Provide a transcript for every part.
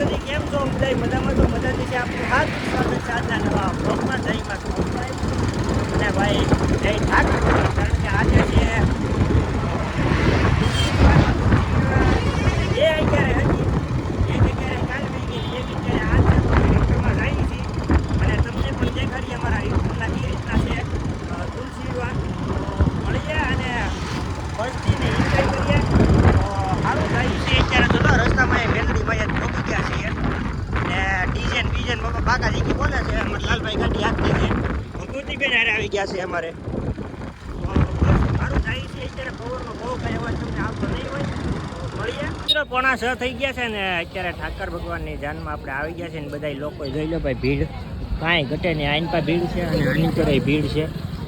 બધી કેમ છો? બધા મજામાં તો મજાથી છે આપણું હાથ સ્વાગત છે નવા બ્લોગમાં જય માં સોમભાઈ અને ભાઈ, જય ઠાકર કારણ કે આજે છે એ અત્યારે હજી એક અત્યારે કાલ વહી ગઈ એક અત્યારે આજે ટ્રેક્ટરમાં જાય છે અને તમને પણ દેખાડીએ અમારા યુટ્યુબના કઈ રીતના છે અ, તુલસી વિવાહ તો મળીએ અને મસ્તીને એન્જોય કરીએ તો સારું થાય છે અત્યારે તો જો રસ્તામાં એ મેલડીમાં જ પહોંચી ગયા છીએ ને ડીજે ને બીજે ને બાપા બાકાજી બોલે છે, અમારે લાલભાઈ ગાડી આપતી છે ભગવતીબેન હારે આવી ગયા છે અમારે. અત્યારે પવનનો બહુ કઈ અવાજ તમને નહીં હોય. મિત્રો, પોણા છ થઈ ગયા છે ને, અત્યારે ઠાકર ભગવાનની જાનમાં આપણે આવી ગયા છે ને બધા લોકો જોઈ લો ભાઈ ભીડ. કાંઈ ઘટે નહીં, આઈન પર ભીડ છે અને આની પર ભીડ છે.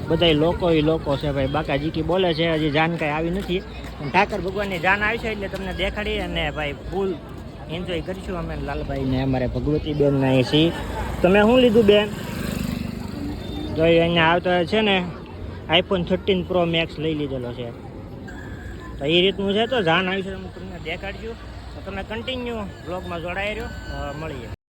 બધા લોકો એ લોકો છે ભાઈ બાકાજી કી બોલે છે, હજી જાન કાંઈ આવી નથી. ઠાકર ભગવાનની જાન આવી છે એટલે તમને દેખાડી અને ભાઈ ફૂલ એન્જોય કરીશું અમે. લાલભાઈ ને અમારે ભગવતી બેન અહીં છીએ તમે શું લીધું બેન? તો એ અહીંયા આવતા છે ને આઈફોન થર્ટીન પ્રો મેક્સ લઈ લીધેલો છે. તો એ રીતનું છે. તો જાન આવી છે. હું તમને દેખાડશું તો તમે કન્ટિન્યુ બ્લોગમાં જોડાઈ રહ્યો. મળીએ.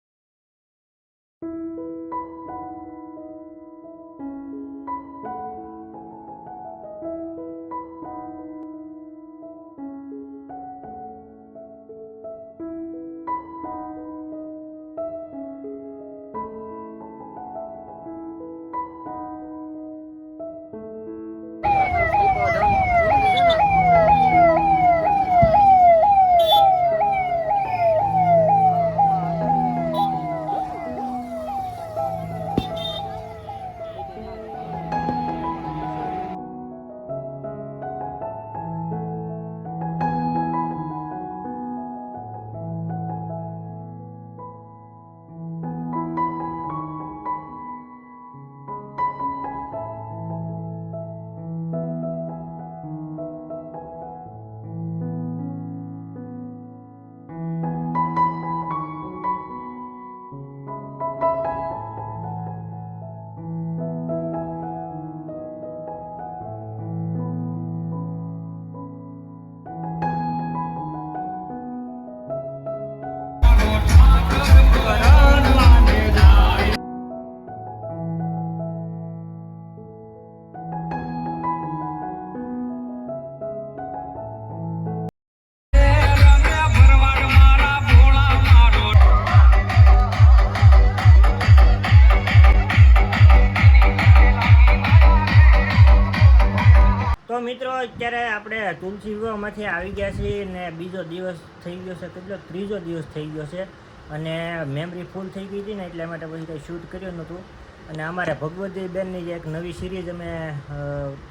મિત્રો અત્યારે આપણે તુલસી વિવાહમાંથી આવી ગયા છીએ ને બીજો દિવસ થઈ ગયો છે કેટલો? ત્રીજો દિવસ થઈ ગયો છે અને મેમરી ફૂલ થઈ ગઈ હતી ને એટલા માટે પછી કંઈ શૂટ કર્યું નહોતું. અને અમારે ભગવતી બેનની જે એક નવી સિરીઝ અમે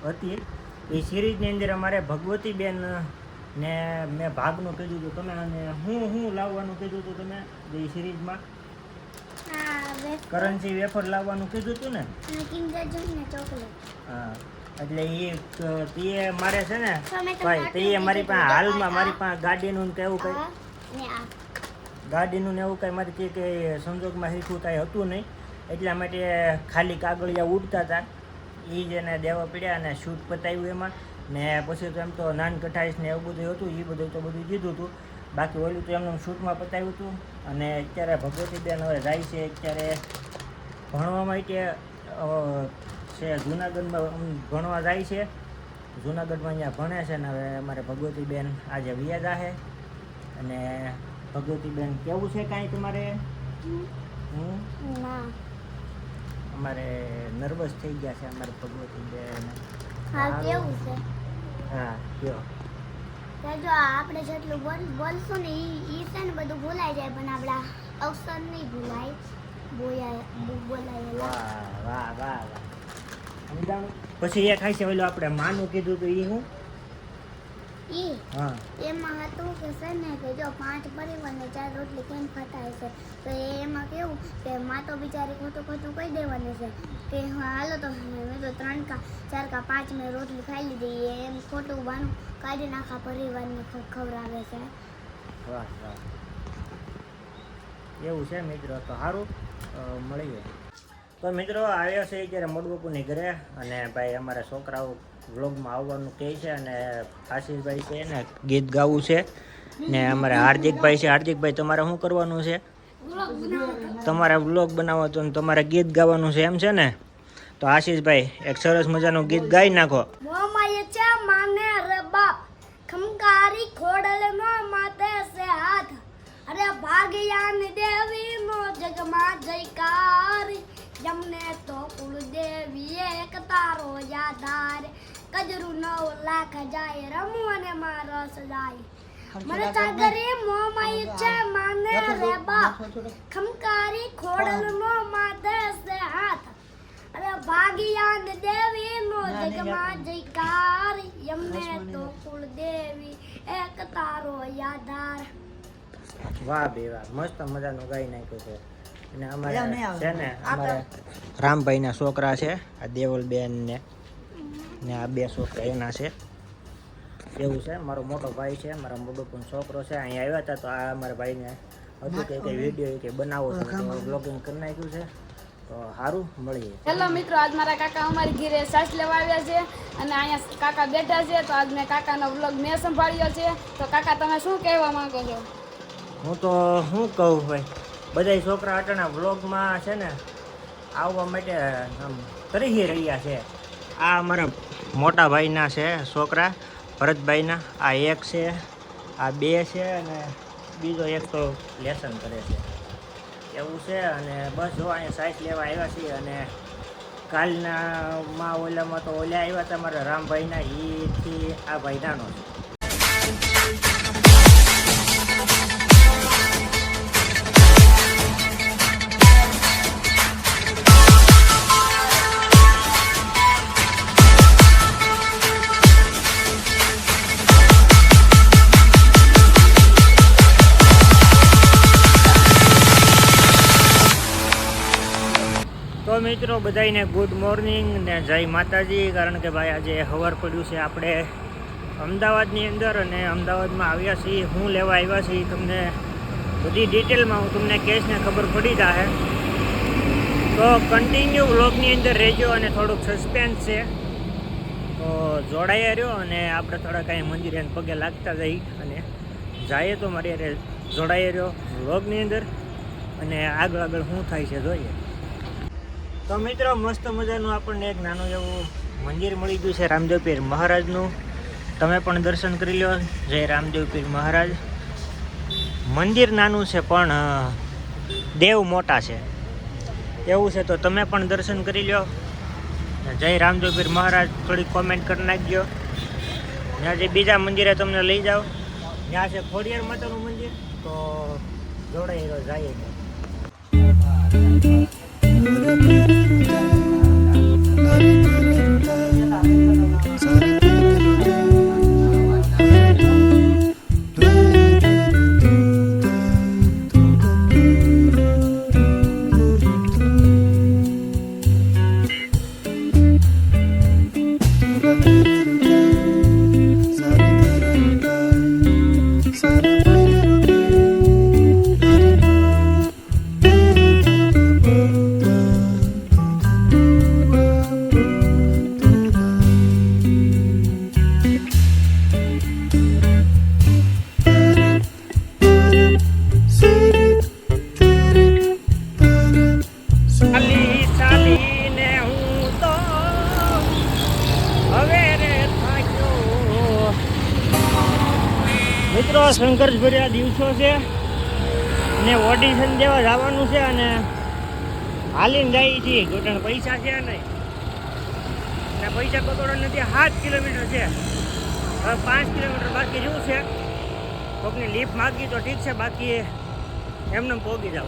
હતી. એ સિરીઝની અંદર અમારે ભગવતી બેન ને મેં ભાગનું કીધું હતું તમે અને હું હું લાવવાનું કીધું હતું તમે જે સિરીઝમાં કરન્સી વેફર. લાવવાનું કીધું હતું ને? હા. એટલે એ તે મારે છે ને ભાઈ તે મારી પાસે હાલમાં મારી પાસે ગાડીનું ને કે એવું કંઈ ગાડીનું ને એવું કંઈ મારી કે કે સંજોગમાં શીખવું કાંઈ હતું નહીં. એટલા માટે ખાલી કાગળિયા ઉડતા હતા એ જ એને દેવા પડ્યા અને શૂટ પતાવ્યું એમાં. ને પછી તો એમ તો નાન કઠાઈશ ને એવું બધું હતું એ બધું તો બધું કીધું હતું બાકી ઓલું તો એમનું શૂટમાં પતાવ્યું હતું અને અત્યારે ભગવતીબેન હવે જાય છે અત્યારે ભણવા માટે છે જુનાગઢમાં ભણવા જાય છે. જુનાગઢમાં અહીંયા ભણે છે ને હવે અમારે ભગવતીબેન આજે વ્યાજા છે. અને ભગવતીબેન કેવું છે કાંઈ તમારે? અમારે નર્વસ થઈ ગયા છે અમારે ભગવતીબેન. હા કેવું છે? હા કયો? જો આપણે જેટલું બોલ બોલશું ને એ છે ને બધું ભૂલાઈ જાય પણ આપણા અવસર નહીં ભૂલાય. બોલાય વાહ વાહ વાહ વાહ. પછી એ ખાય છે ઓલું આપણે માનું કીધું તો એ હું? ઈ? હા. એમાં હતું કે છે ને કે જો પાંચ પરિવારને ચાર રોટલી કેમ ખાતા હશે તો એ એમાં કેવું કે માં તો બિચારી ખોટું ખોટું કહી દેવાનું છે. કે હા હાલો તો મેં તો ત્રણ કા ચાર કા પાંચ મેં રોટલી ખાઈ લીધી. એ એમ ખોટું બાનું કાઢી નાખા પરિવારને ખવડાવે છે. વાહ વાહ. એવું છે મિત્રો તો સારું મળીએ. તો મિત્રો, આવ્યા છે અત્યારે મોડબપુરની ઘરે અને ભાઈ અમારા છોકરાઓ વ્લોગમાં આવવાનું કહે છે અને આશીષભાઈ છે ને ગીત ગાવું છે ને અમારે હાર્દિકભાઈ છે. હાર્દિકભાઈ, તમારે શું કરવાનું છે? તમારે વ્લોગ બનાવો તો તમારે ગીત ગાવાનું છે એમ છે ને? તો આશીષભાઈ, એક સરસ મજાનું ગીત ગાઈ નાખો. ખમકારી ખોડલ નો માથે સે જમને તો કુળદેવીએ એક તારો યાદાર કજરું નવ લાખ જાય રમુ અને મારો સજાય મને સાગરી મોમાય છે માને રે બાપ. ખમકારી ખોડલ નો માથે સે હાથ. અરે ભાગ્યાંગ દેવી નો જગમાં જયકાર. યમને તો કુળદેવી એક તારો યાદાર વાહ બે વાહ મસ્ત મજાનું ગાઈ નાખ્યું છે. અને અમારે છે ને અમારે રામભાઈના છોકરા છે આ દેવલબેન ને ને આ બે છોકરા એના છે. એવું છે મારો મોટો ભાઈ છે મારા મોટો પણ છોકરો છે અહીંયા આવ્યા હતા તો આ અમારા ભાઈને હતું કે કંઈ વીડિયો કે બનાવો છે તો બ્લોગિંગ કરી નાખ્યું છે. તો સારું મળીએ. હેલો મિત્રો આજ મારા કાકા અમારી ઘીરે સાસ લેવા આવ્યા છે અને અહીંયા કાકા બેઠા છે તો આજ મેં કાકાનો વ્લોગ મેં સંભાળ્યો છે. તો કાકા તમે શું કહેવા માંગો છો? હું તો શું કહું ભાઈ? બધા છોકરા અટાણા વ્લોગમાં છે ને, આવવા માટે આમ તરીહી રહ્યા છે. આ અમારા મોટા ભાઈના છે છોકરા, ભરતભાઈના. આ એક છે, આ બે છે અને બીજો એક તો લેસન કરે છે. એવું છે અને બસ જો અહીંયા સાઈઝ લેવા આવ્યા છીએ અને કાલના માં ઓલામાં તો ઓલા આવ્યા હતા, મારા રામભાઈના. એથી આ ભાઈ નાનો છે. બધાને ગુડ મોર્નિંગ ને જય માતાજી, કારણ કે ભાઈ આજે હવાર પડ્યું છે આપણે અમદાવાદની અંદર અને અમદાવાદમાં આવ્યા છીએ. હું લેવા આવ્યા છીએ તમને બધી ડિટેલમાં હું તમને કેશને ખબર પડી જાહે. તો કન્ટિન્યુ બ્લોગની અંદર રહેજો અને થોડુંક સસ્પેન્સ છે. તો જોડાયા રહ્યો અને આપણે થોડા કાંઈ મંદિરે પગે લાગતા જઈ અને જઈએ તો મારી જોડાયા રહ્યો વ્લોગની અંદર. અને આગળ આગળ શું થાય છે જોઈએ. તો મિત્રો, મસ્ત મજાનું આપણને એક નાનું એવું મંદિર મળી ગયું છે રામદેવ પીર મહારાજનું. તમે પણ દર્શન કરી લો. જય રામદેવ પીર મહારાજ. મંદિર નાનું છે, પણ દેવ મોટા છે. એવું છે, તો તમે પણ દર્શન કરી લો. જય રામદેવ પીર મહારાજ થોડીક કોમેન્ટ કરી નાખજો. ત્યાં જે બીજા મંદિરે તમને લઈ જાઓ. ત્યાં છે ખોડિયાર માતાનું મંદિર. તો જોડાઈ રહ્યો જાય ચાલી સંઘર્ષભર્યા છે. ને ઓડિશન દેવા જવાનું છે અને હાલીને જાય છીએ ગોટણ પૈસા છે નહીં. ને પૈસા પકડો નથી. સાત કિલોમીટર છે. હવે પાંચ કિલોમીટર બાકી જેવું છે. કોકની લિફ્ટ માગી તો ઠીક છે, બાકી એમને પોગી જાવ.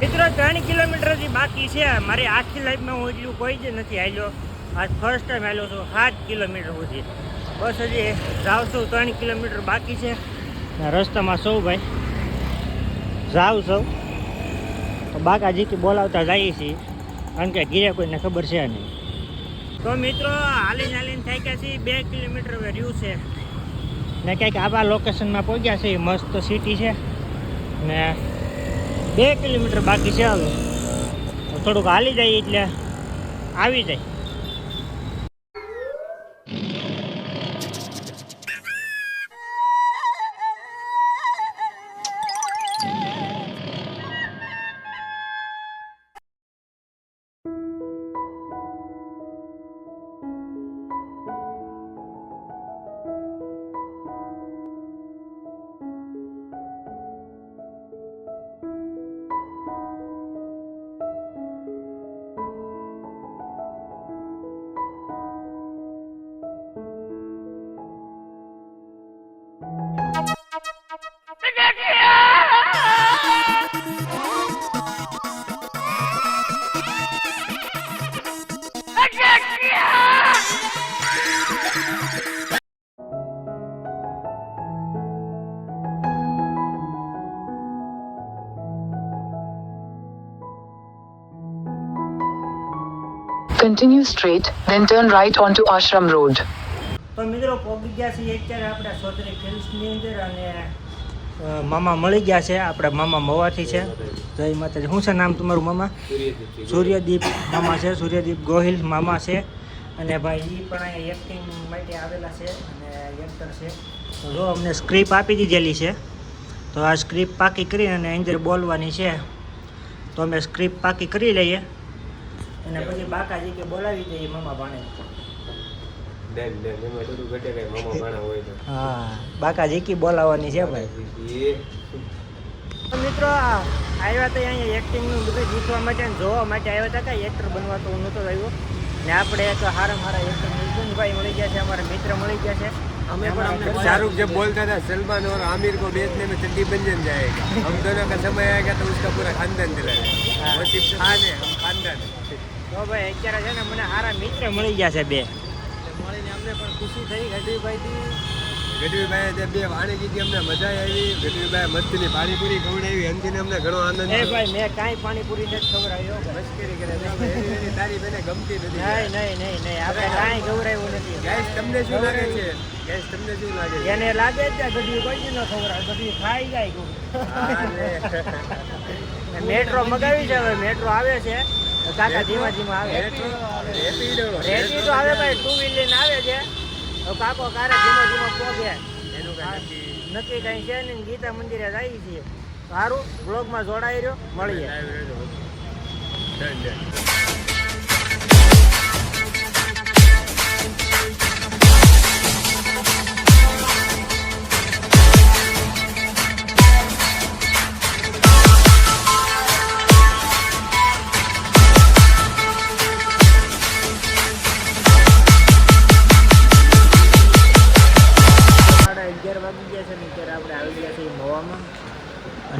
મિત્રો, ત્રણ કિલોમીટરથી બાકી છે. મારી આખી લાઈફમાં હું એટલું કોઈ જ નથી આવ્યો આજ ફર્સ્ટ ટાઈમ આવ્યો છું. સાત કિલોમીટર સુધી. બસ હજી જાઉં છું. ત્રણ કિલોમીટર બાકી છે. રસ્તામાં સૌ ભાઈ. જાઉં સૌ તો બાકાજી કે બોલાવતા જઈએ છીએ. કારણ કે ઘીરે કોઈને ખબર છે નહીં. તો મિત્રો હાલીને હાલીને થઈ ગયા છીએ. બે કિલોમીટર રહ્યું છે. ને કંઈક આવા લોકેશનમાં પહોંચ્યા છે. મસ્ત સિટી છે. ને બે કિલોમીટર બાકી છે હવે. થોડુંક હાલી જાય એટલે આવી જાય. Continue straight, then turn right onto Ashram Road. મિત્રો પહોંચી અત્યારે આપણે સોતરી ફિલ્ડ્સની અંદર અને મામા મળી ગયા છે આપણા મામા મવાથી છે. જય માતાજી. શું છે નામ તમારું મામા? સૂર્યદીપ મામા છે સૂર્યદીપ ગોહિલ મામા છે. અને ભાઈ એ પણ અહીંયા એક્ટિંગ માટે આવેલા છે અને એક્ટર છે. જો અમને સ્ક્રિપ્ટ આપી દીધેલી છે તો આ સ્ક્રિપ્ટ પાકી કરીને અને અંદર બોલવાની છે. તો અમે સ્ક્રિપ્ટ પાકી કરી લઈએ. અને પછી બાકાજી કે બોલાવી દઈએ મામા ભાણે ડેન ડેન એમાં થોડું ઘટે કઈ મામા ભાણા હોય તો હા બાકાજી કી બોલાવવાની છે ભાઈ એ તો મિત્રો આ આવ્યા હતા અહીંયા એક્ટિંગનું બધું શીખવા માટે અને જોવા માટે આવ્યા હતા કાંઈ એક્ટર બનવા તો હું નહોતો આવ્યો ને આપણે એક સારા મારા એક્ટર મિથુનભાઈ મળી ગયા છે અમારા મિત્ર મળી ગયા છે हमें पण हमने शाहरुख जब बोलता था सलमान और आमिर को बेचने में चड्डी बन जाएगा हम दोनों का समय आएगा तो उसका पूरा खानदान दिलाएगा वो सिर्फ खान है हम खानदान है તો ભાઈ અત્યારે છે ને મને સારા મિત્ર મળી ગયા છે બે. મળીને અમને પણ ખુશી થઈ ગઢવીભાઈથી. ગઢવીભાઈએ જે બે વાણી કીધી અમને મજા આવી. ગઢવીભાઈ મસ્તીની પાણીપુરી ખવડાવી એનથી અમને ઘણો આનંદ એ ભાઈ મેં કાંઈ પાણીપુરી નથી ખવડાવ્યો. મશ્કરી કરે તારી બેને ગમતી નથી નહીં નહીં નહીં નહીં. આપણે કાંઈ ખવડાવ્યું નથી. ગેસ તમને શું લાગે છે? ગેસ તમને શું લાગે એને લાગે જ ગઢવી કોઈ ન ખવડાવે ગઢવી ખાઈ જાય મેટ્રો મગાવી છે હવે મેટ્રો આવે છે. કાકા ધીમા ધીમા આવે રેપિડો, તો આવે ભાઈ ટુ વ્હીલ લઈને આવે છે. કાકો કારે ધીમો ધીમો પોગે નક્કી. કઈ છે નહીં. ગીતા મંદિરે જઈએ છીએ. સારું બ્લોગમાં જોડાઈ રહ્યો. મળીએ.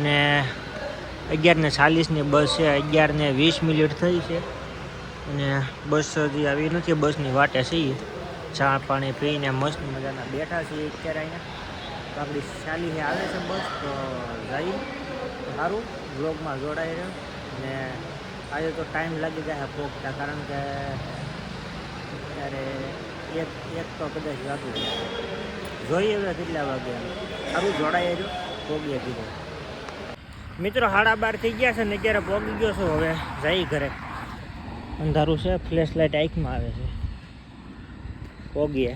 અને અગિયારને ચાલીસની બસ છે, અગિયારને વીસ મિનિટ થઈ છે. અને બસ હજી આવી નથી, બસની વાટે છીએ ચા પાણી પીને મસ્ત મજાના બેઠા છીએ અત્યારે અહીંયા. તો આપણી ચાલીને આવે છે બસ, તો જઈ સારું બ્લોગમાં જોડાઈ રહ્યો. અને આજે તો ટાઈમ લાગી જાય પહોંચતા કારણ કે અત્યારે એક એક તો કદાચ વાગી જોઈએ હવે કેટલા વાગ્યા સારું, જોડાઈ રહ્યો પોગીએ કીધું મિત્રો સાડા બાર થઈ ગયા છે ને અત્યારે પોગી ગયો છું હવે જઈ ઘરે. અંધારું છે ફ્લેશ લાઇટ આઈકમાં આવે છે. પોગીએ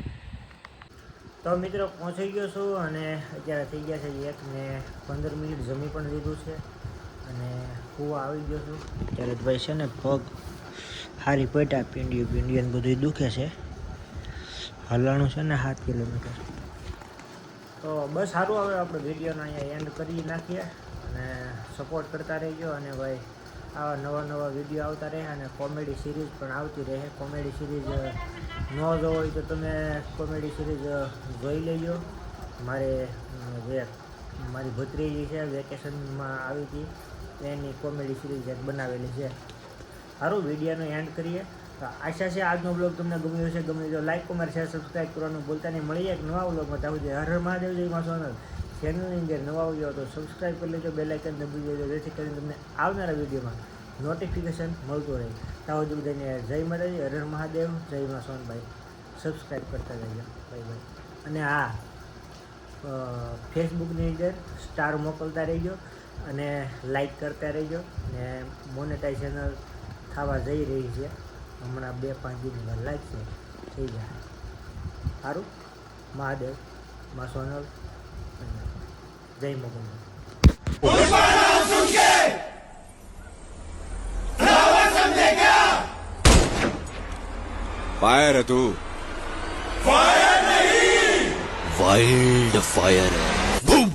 તો મિત્રો પહોંચી ગયો છું અને અત્યારે થઈ ગયા છે એક ને પંદર મિનિટ જમી પણ લીધું છે અને હું આવી ગયો છું. ત્યારે ભાઈ છે ને પગ હારી પેટા પીંડિયું પીંડિયું બધું દુખે છે. હલાણું છે ને સાત કિલોમીટર. તો બસ સારું હવે આપણે વિડીયોનો અહીંયા એન્ડ કરી નાખીએ. અને સપોર્ટ કરતા રહેજો અને ભાઈ, આવા નવા નવા વીડિયો આવતા રહે અને કોમેડી સિરીઝ પણ આવતી રહે. કોમેડી સિરીઝ ન જો હોય તો તમે કોમેડી સિરીઝ જોઈ લેજો. મારે જે મારી ભત્રીજી છે વેકેશનમાં આવી હતી, એની કોમેડી સિરીઝ એક બનાવેલી છે. સારું વિડીયોનો એન્ડ કરીએ. તો આશા છે આજનો બ્લોગ તમને ગમ્યો હશે. ગમે તો લાઈક કોમેન્ટ શેર સબસ્ક્રાઈબ કરવાનું બોલતા નહીં. મળીએ એક નવા બ્લોગમાં ત્યાં સુધી હર હર મહાદેવ, જય માં સોનલ ચેનલની અંદર નવા આવ્યો તો સબસ્ક્રાઈબ કરી લેજો બેલ આઇકન દબી દેજો, જેથી કરીને તમને આવનારા વિડીયોમાં નોટિફિકેશન મળતું રહે. ત્યાં જ બધાને જય માતાજી, હર મહાદેવ, જય મા સોનભાઈ સબસ્ક્રાઈબ કરતા જઈએ ભાઈ ભાઈ અને હા ફેસબુકની અંદર સ્ટાર મોકલતા રહેજો અને લાઈક કરતા રહેજો ને મોનેટાઇઝેશન થવા જઈ રહી છે. હમણાં બે પાંચ દિવસમાં લાગશે થઈ જાય. સારું? મહાદેવ, મા સોનલ. જય મુકુંદ फायर है तू फायर नहीं वाइल्ड फायर है